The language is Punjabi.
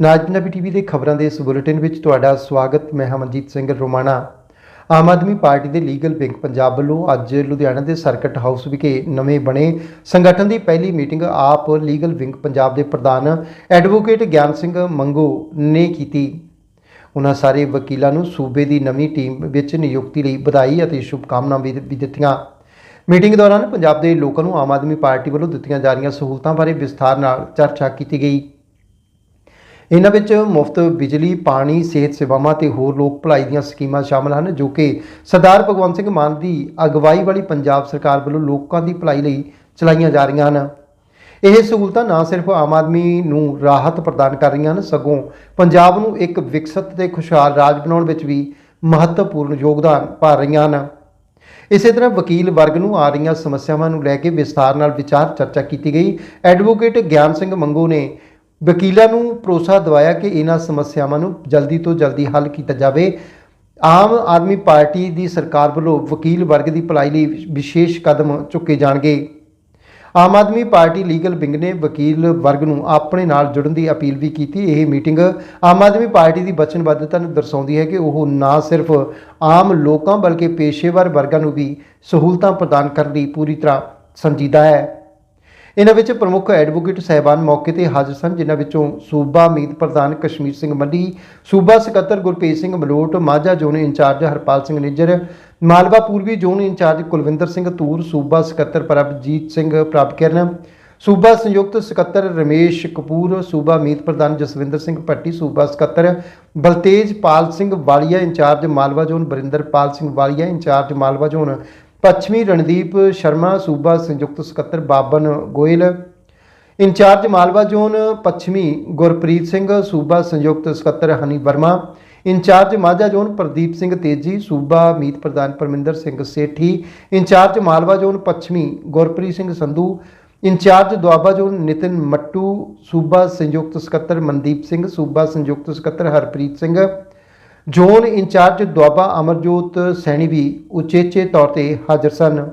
ਨਾਜ ਪੰਜਾਬੀ ਟੀਵੀ ਦੇ ਖਬਰਾਂ ਦੇ ਇਸ ਬੁਲੇਟਿਨ ਵਿੱਚ ਤੁਹਾਡਾ ਸਵਾਗਤ। ਮੈਂ ਹਮਨਜੀਤ ਸਿੰਘ ਰੋਮਾਣਾ। ਆਮ ਆਦਮੀ ਪਾਰਟੀ ਦੇ ਲੀਗਲ ਵਿੰਗ ਪੰਜਾਬ ਵੱਲੋਂ ਅੱਜ ਲੁਧਿਆਣਾ ਦੇ ਸਰਕਟ ਹਾਊਸ ਵਿਖੇ ਨਵੇਂ ਬਣੇ ਸੰਗਠਨ ਦੀ ਪਹਿਲੀ ਮੀਟਿੰਗ ਆਪ ਲੀਗਲ ਵਿੰਗ ਪੰਜਾਬ ਦੇ ਪ੍ਰਧਾਨ ਐਡਵੋਕੇਟ ਗਿਆਨ ਸਿੰਘ ਮੰਗੋ ਨੇ ਕੀਤੀ। ਉਹਨਾਂ ਸਾਰੇ ਵਕੀਲਾਂ ਨੂੰ ਸੂਬੇ ਦੀ ਨਵੀਂ ਟੀਮ ਵਿੱਚ ਨਿਯੁਕਤੀ ਲਈ ਵਧਾਈ ਅਤੇ ਸ਼ੁਭਕਾਮਨਾਵਾਂ ਵੀ ਵੀ ਦਿੱਤੀਆਂ। ਮੀਟਿੰਗ ਦੌਰਾਨ ਪੰਜਾਬ ਦੇ ਲੋਕਾਂ ਨੂੰ ਆਮ ਆਦਮੀ ਪਾਰਟੀ ਵੱਲੋਂ ਦਿੱਤੀਆਂ ਜਾ ਰਹੀਆਂ ਸਹੂਲਤਾਂ ਬਾਰੇ ਵਿਸਥਾਰ ਨਾਲ ਚਰਚਾ ਕੀਤੀ ਗਈ। ਇਹਨਾਂ ਵਿੱਚ ਮੁਫਤ ਬਿਜਲੀ, ਪਾਣੀ, ਸਿਹਤ ਸੇਵਾਵਾਂ ਤੇ ਹੋਰ ਲੋਕ ਭਲਾਈ ਦੀਆਂ ਸਕੀਮਾਂ ਸ਼ਾਮਲ ਹਨ, ਜੋ ਕਿ ਸਰਦਾਰ ਭਗਵੰਤ ਸਿੰਘ ਮਾਨ ਦੀ ਅਗਵਾਈ ਵਾਲੀ ਪੰਜਾਬ ਸਰਕਾਰ ਵੱਲੋਂ ਲੋਕਾਂ ਦੀ ਭਲਾਈ ਲਈ ਚਲਾਈਆਂ ਜਾ ਰਹੀਆਂ ਹਨ। ਇਹ ਸਹੂਲਤਾਂ ਨਾ ਸਿਰਫ ਆਮ ਆਦਮੀ ਨੂੰ ਰਾਹਤ ਪ੍ਰਦਾਨ ਕਰ ਰਹੀਆਂ ਹਨ, ਸਗੋਂ ਪੰਜਾਬ ਨੂੰ ਇੱਕ ਵਿਕਸਿਤ ਤੇ ਖੁਸ਼ਹਾਲ ਰਾਜ ਬਣਾਉਣ ਵਿੱਚ ਵੀ ਮਹੱਤਵਪੂਰਨ ਯੋਗਦਾਨ ਪਾ ਰਹੀਆਂ ਹਨ। ਇਸੇ ਤਰ੍ਹਾਂ ਵਕੀਲ ਵਰਗ ਨੂੰ ਆ ਰਹੀਆਂ ਸਮੱਸਿਆਵਾਂ ਨੂੰ ਲੈ ਕੇ ਵਿਸਥਾਰ ਨਾਲ ਵਿਚਾਰ ਚਰਚਾ ਕੀਤੀ ਗਈ। ਐਡਵੋਕੇਟ ਗਿਆਨ ਸਿੰਘ ਮੰਗੋ ਨੇ ਵਕੀਲਾਂ ਨੂੰ ਭਰੋਸਾ ਦਿਵਾਇਆ ਕਿ ਇਹਨਾਂ ਸਮੱਸਿਆਵਾਂ ਨੂੰ ਜਲਦੀ ਤੋਂ ਜਲਦੀ ਹੱਲ ਕੀਤਾ ਜਾਵੇ। ਆਮ ਆਦਮੀ ਪਾਰਟੀ ਦੀ ਸਰਕਾਰ ਵੱਲੋਂ ਵਕੀਲ ਵਰਗ ਦੀ ਭਲਾਈ ਲਈ ਵਿਸ਼ੇਸ਼ ਕਦਮ ਚੁੱਕੇ ਜਾਣਗੇ। Aam Aadmi Party legal wing ਨੇ ਵਕੀਲ ਵਰਗ ਨੂੰ ਆਪਣੇ ਨਾਲ ਜੁੜਨ ਦੀ ਅਪੀਲ ਵੀ ਕੀਤੀ। ਇਹ ਮੀਟਿੰਗ ਆਮ ਆਦਮੀ ਪਾਰਟੀ ਦੀ ਵਚਨਬੱਧਤਾ ਨੂੰ ਦਰਸਾਉਂਦੀ ਹੈ ਕਿ ਉਹ ਨਾ ਸਿਰਫ ਆਮ ਲੋਕਾਂ ਬਲਕਿ ਪੇਸ਼ੇਵਰ ਵਰਗਾਂ ਨੂੰ ਵੀ ਸਹੂਲਤਾਂ ਪ੍ਰਦਾਨ ਕਰਨ ਲਈ ਪੂਰੀ ਤਰ੍ਹਾਂ ਸੰਜੀਦਾ ਹੈ। ਇਹਨਾਂ ਵਿੱਚ ਪ੍ਰਮੁੱਖ ਐਡਵੋਕੇਟ ਸਹਿਬਾਨ ਮੌਕੇ ਤੇ ਹਾਜ਼ਰ ਸਨ, ਜਿਨ੍ਹਾਂ ਵਿੱਚੋਂ ਸੂਬਾ ਮੀਤ ਪ੍ਰਧਾਨ ਕਸ਼ਮੀਰ ਸਿੰਘ ਮੱਲੀ ਸੂਬਾ ਸਕੱਤਰ ਗੁਰਪ੍ਰੀਤ ਸਿੰਘ ਮਲੋਟ, ਮਾਝਾ ਜ਼ੋਨ ਇੰਚਾਰਜ ਹਰਪਾਲ ਸਿੰਘ ਨਿੱਜਰ, ਮਾਲਵਾ ਪੂਰਬੀ ਜ਼ੋਨ ਇੰਚਾਰਜ ਕੁਲਵਿੰਦਰ ਸਿੰਘ ਤੂਰ, ਸੂਬਾ ਸਕੱਤਰ ਪ੍ਰਭਜੀਤ ਸਿੰਘ ਪ੍ਰਭਕਿਰਨ ਸੂਬਾ ਸੰਯੁਕਤ ਸਕੱਤਰ ਰਮੇਸ਼ ਕਪੂਰ, ਸੂਬਾ ਮੀਤ ਪ੍ਰਧਾਨ ਜਸਵਿੰਦਰ ਸਿੰਘ ਭੱਟੀ, ਸੂਬਾ ਸਕੱਤਰ Baltej Pal Singh Walia in charge Malwa zone, Barinderpal Singh Walia in charge Malwa zone ਪੱਛਮੀ ਰਣਦੀਪ ਸ਼ਰਮਾ ਸੂਬਾ ਸੰਯੁਕਤ ਸਕੱਤਰ Baban Goel in charge Malwa zone ਪੱਛਮੀ ਗੁਰਪ੍ਰੀਤ ਸਿੰਘ ਸੂਬਾ ਸੰਯੁਕਤ ਸਕੱਤਰ Honey Verma in charge Majha zone Pradeep Singh Teji ਸੂਬਾ ਮੀਤ ਪ੍ਰਧਾਨ Parminder Singh Sethi in charge Malwa zone ਪੱਛਮੀ Gurpreet Singh Sandhu in charge Doaba zone Nitin Mattu ਸੂਬਾ ਸੰਯੁਕਤ ਸਕੱਤਰ ਮਨਦੀਪ ਸਿੰਘ ਸੂਬਾ ਸੰਯੁਕਤ ਸਕੱਤਰ Harpreet Singh zone in charge Doaba Amarjot Saini ਵੀ ਉਚੇਚੇ ਤੌਰ ਤੇ ਹਾਜ਼ਰ ਸਨ।